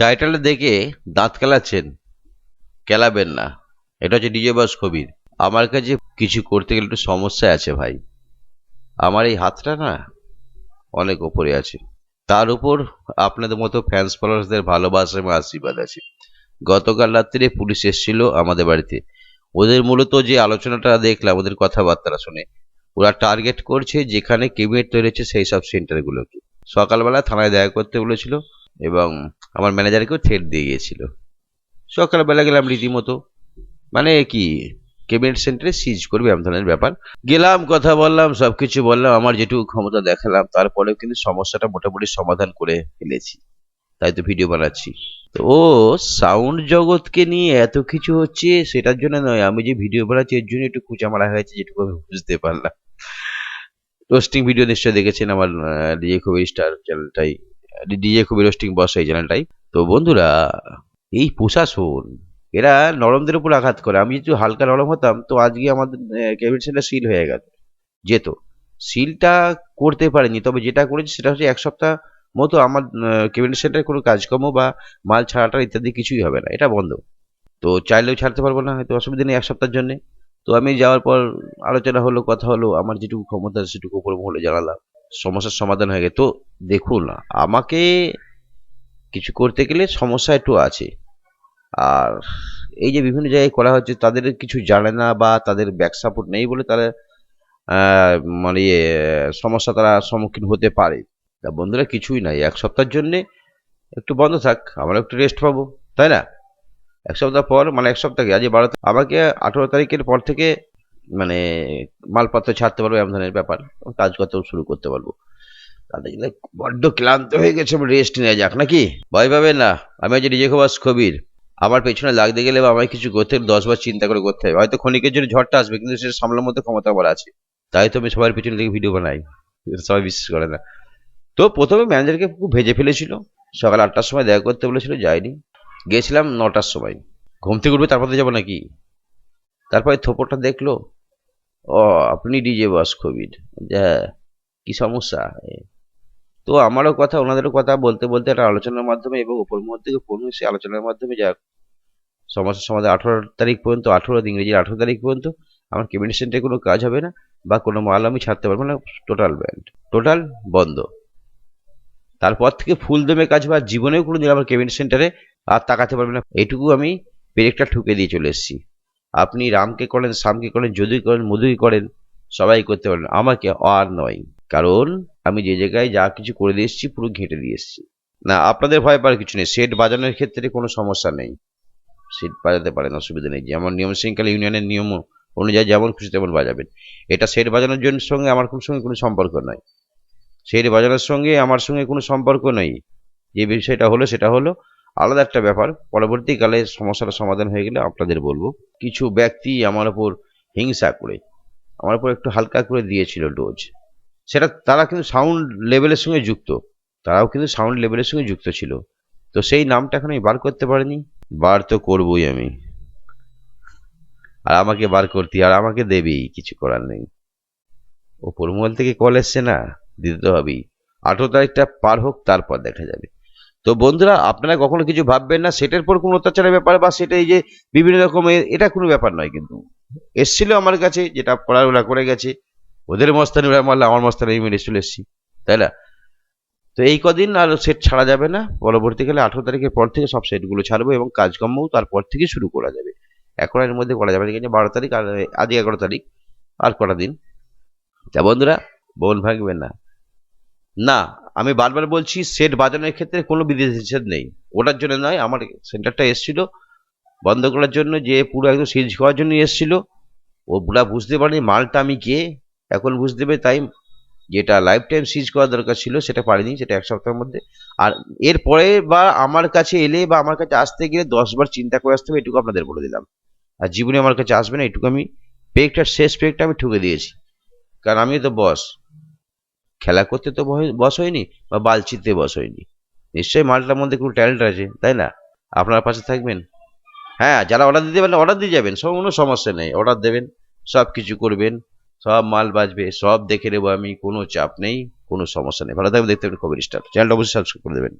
টাইটেলটা দেখে দাঁত কেলাচ্ছেন, কেলাবেন না। এটা হচ্ছে ডিজে বাস কবির। আমার কাছে কিছু করতে গেলে একটু সমস্যা আছে ভাই। আমার এই হাতটা না অনেক ওপরে আছে। তার উপর আপনাদের মতো ফ্যান্স ফলোয়ার্সদের ভালোবাসা এবং আশীর্বাদ আছে। গতকাল রাত্রে পুলিশ এসেছিল আমাদের বাড়িতে। ওদের মূলত যে আলোচনাটা দেখলাম, ওদের কথাবার্তা শুনে। ওরা টার্গেট করছে যেখানে কেবিনেট তৈরি হচ্ছে সেই সব সেন্টারগুলোকে সকালবেলা থানায় দেখা করতে বলেছিল। এবং আমার ম্যানেজারকেও থ্রেট দিয়ে গিয়েছিল। সকালবেলা গেলাম রীতিমতো। মানে কি কেবিনেট সেন্টারে সিজ করবে এমন ধরনের ব্যাপার। গেলাম, কথা বললাম সব কিছু বললাম, আমার যেটুকু ক্ষমতা দেখালাম, তারপরেও কিন্তু সমস্যাটা মোটামুটি সমাধান করে ফেলেছি। তাই তো ভিডিও বানাচ্ছি। তো ও সাউন্ড জগৎকে নিয়ে এত কিছু হচ্ছে, সেটার জন্য নয়, আমি যে ভিডিও বানাচ্ছি, এর জন্য একটু খুঁজা মারা হয়েছে, যেটুকু আমি বুঝতে পারলাম। রোস্টিং ভিডিও নিশ্চয়ই দেখেছেন আমার কবির স্টার চ্যানেলটাই ডিজে কবির রোস্টিং বস এই চ্যানেলটাই তো বন্ধুরা, এই প্রশাসন, এরা নরমদের উপর আঘাত করে। আমি যদি হালকা নরম হতাম, তো আজকে আমাদের কেবিন সেন্টার সিল হয়ে গেল যেত। সিলটা করতে পারেনি, তবে যেটা করেছি সেটা হচ্ছে এক সপ্তাহ মতো আমার কেবিন সেন্টারে কোনো কাজকর্ম বা মাল ছাড়াটা ইত্যাদি কিছুই হবে না। এটা বন্ধ। তো চাইলেও ছাড়তে পারব না, হয়তো অসুবিধা নেই এক সপ্তাহের জন্যে। তো আমি যাওয়ার পর আলোচনা হলো, কথা হলো, আমার যেটুকু ক্ষমতা সেটুকু উপর মহলে জানালাম। সমস্যার সমাধান হয়ে গেছে। তো দেখুন আমাকে কিছু করতে গেলে সমস্যা একটু আছে। আর এই যে বিভিন্ন জায়গায় করা হচ্ছে তাদের কিছু জানে না বা তাদের ব্যাক সাপোর্ট নেই বলে তারা মানে ইয়ে, সমস্যা তারা সম্মুখীন হতে পারে। তা বন্ধুরা কিছুই নাই। এক সপ্তাহের জন্যে একটু বন্ধ থাক আমরা একটু রেস্ট পাবো তাই না? এক সপ্তাহ পর মানে এক সপ্তাহ আজ বারো আমাকে আঠেরো তারিখের পর থেকে মানে মালপত্র ছাড়তে পারব এমন ধরনের ব্যাপার। কাজ করতে শুরু করতে পারব। তাদের বড্ড ক্লান্ত হয়ে গেছে রেস্ট নেওয়া যাক, নাকি? ভয় পাবে না। আমি আজ নিজে খোবাস কবির। আমার পেছনে লাগতে গেলে বা আমায় কিছু করতে দশবার চিন্তা করে করতে হবে। হয়তো ক্ষণিকের জন্য ঝড়টা আসবে, কিন্তু সেটা সামলার মধ্যে ক্ষমতা আমার আছে। তাই তো আমি সবার পিছনে থেকে ভিডিও বানাই। সবাই বিশ্বাস করে না। তো প্রথমে ম্যানেজারকে খুব ভেজে ফেলেছিল। সকাল আটটার সময় দেখা করতে বলেছিল, যাইনি। গেছিলাম নটার সময়। ঘুম থেকে উঠবে তারপরে যাব নাকি? তারপরে থোপরটা দেখল ও, আপনি ডিজে বাস কবির। হ্যাঁ কি সমস্যা? তো আমারও কথা, ওনাদেরও কথা বলতে বলতে একটা আলোচনার মাধ্যমে এবং উপর মধ্যে থেকে ফোন হয়েছে, আলোচনার মাধ্যমে যাক। সমস্যার সমাধান, আঠারো তারিখ পর্যন্ত, আঠারো ইংরেজির আঠারো তারিখ পর্যন্ত আমার কেবিনেট সেন্টারে কোনো কাজ হবে না বা কোনো মাল আমি ছাড়তে পারব না টোটাল ব্যান্ড টোটাল বন্ধ। তারপর থেকে ফুল দমে কাজ বা জীবনেও কোনো দিন আমার কেবিনেট সেন্টারে আর তাকাতে পারবে না। এটুকু আমি পেরেকটা ঠুকে দিয়ে চলে এসেছি। আপনি রামকে করেন, শ্যামকে করেন যদুই করেন মধুই করেন, সবাই করতে পারেন আমাকে আর নয়। কারণ আমি যে জায়গায় যা কিছু করে দিয়ে এসেছি, পুরো ঘেঁটে দিয়ে এসেছি। না, আপনাদের ভয় পাওয়ার কিছু নেই। সেট বাজানোর ক্ষেত্রে কোনো সমস্যা নেই। সেট বাজাতে পারেন, অসুবিধা নেই। যেমন নিয়ম শৃঙ্খলা ইউনিয়নের নিয়ম অনুযায়ী যেমন খুশি তেমন বাজাবেন। এটা সেট বাজানোর জন্য সঙ্গে আমার খুব সঙ্গে কোনো সম্পর্ক নয় সেট বাজানোর সঙ্গে আমার সঙ্গে কোনো সম্পর্ক নেই। যে বিষয়টা হলো, সেটা হলো আলাদা একটা ব্যাপার। পরবর্তীকালে সমস্যাটা সমাধান হয়ে গেলে আপনাদের বলব, কিছু ব্যক্তি আমার উপর হিংসা করে, আমার উপর একটু হালকা করে দিয়েছিল ডোজ সেটা তারা কিন্তু সাউন্ড লেভেলের সঙ্গে যুক্ত, তারাও কিন্তু সাউন্ড লেভেলের সঙ্গে যুক্ত ছিল। তো সেই নামটা এখন আমি বার করতে পারিনি। বার তো করবই আমি। আর আমাকে বার করতে, আর আমাকে দেবেই, কিছু করার নেই। ওপর মহল থেকে কল এসছে না? দিতে তো হবেই। আঠেরো তারিখটা পার হোক, তারপর দেখা যাবে। তো বন্ধুরা, আপনারা কখনো কিছু ভাববেন না, সেটার পর কোনো অত্যাচারের ব্যাপার বা সেটা এই যে বিভিন্ন রকমের, এটা কোনো ব্যাপার নয় কিন্তু। এসছিল আমার কাছে, যেটা করার ওরা করে গেছে। ওদের মস্তানি, ওরা মারলে আমার মস্তানি মেরে চলে এসেছি। তাই না? তো এই কদিন আর সেট ছাড়া যাবে না। পরবর্তীকালে আঠেরো তারিখের পর থেকে সব সেটগুলো ছাড়বো এবং কাজকর্মও তারপর থেকে শুরু করা যাবে। এখন এর মধ্যে করা যাবে না কিন্তু বারো তারিখ আর, আজ এগারো তারিখ, আর কটা দিন। তা বন্ধুরা বোন ভাঙবেন না। না আমি বারবার বলছি, সেট বাজানোর ক্ষেত্রে কোনো বিধি নিষেধ নেই। ওটার জন্য নয়, আমার সেন্টারটা এসেছিল বন্ধ করার জন্য, যে পুরো একদম সিজ করার জন্য এসেছিল। ও পুরা বুঝতে পারেনি মালটা আমি কে, এখন বুঝতে পেরে তাই যেটা লাইফ টাইম সিজ করা দরকার ছিল সেটা পারিনি, সেটা এক সপ্তাহের মধ্যে। আর এরপরে বা আমার কাছে এলে বা আমার কাছে আসতে গেলে দশবার চিন্তা করে আসতে হবে, এটুকু আপনাদের বলে দিলাম। আর জীবনে আমার কাছে আসবে না, এটুকু আমি পেকটার শেষ পেকটা আমি ঠুকে দিয়েছি। কারণ আমি তো বস খেলা করতে তো বস হয়নি বা বালচিতে বস হয়নি। নিশ্চয়ই মালটার মধ্যে কোনো ট্যালেন্ট আছে, তাই না? আপনার পাশে থাকবেন? হ্যাঁ যারা অর্ডার দিতে পারেন অর্ডার দিয়ে যাবেন, সব কোনো সমস্যা নেই। অর্ডার দেবেন, সব কিছু করবেন, সব মাল বাজবে, সব দেখে নেব আমি, কোনো চাপ নেই, কোনো সমস্যা নেই। ভালো থাকবে দেখতে পাবেন খবর স্টার চ্যানেলটা অবশ্যই সাবস্ক্রাইব করে দেবেন।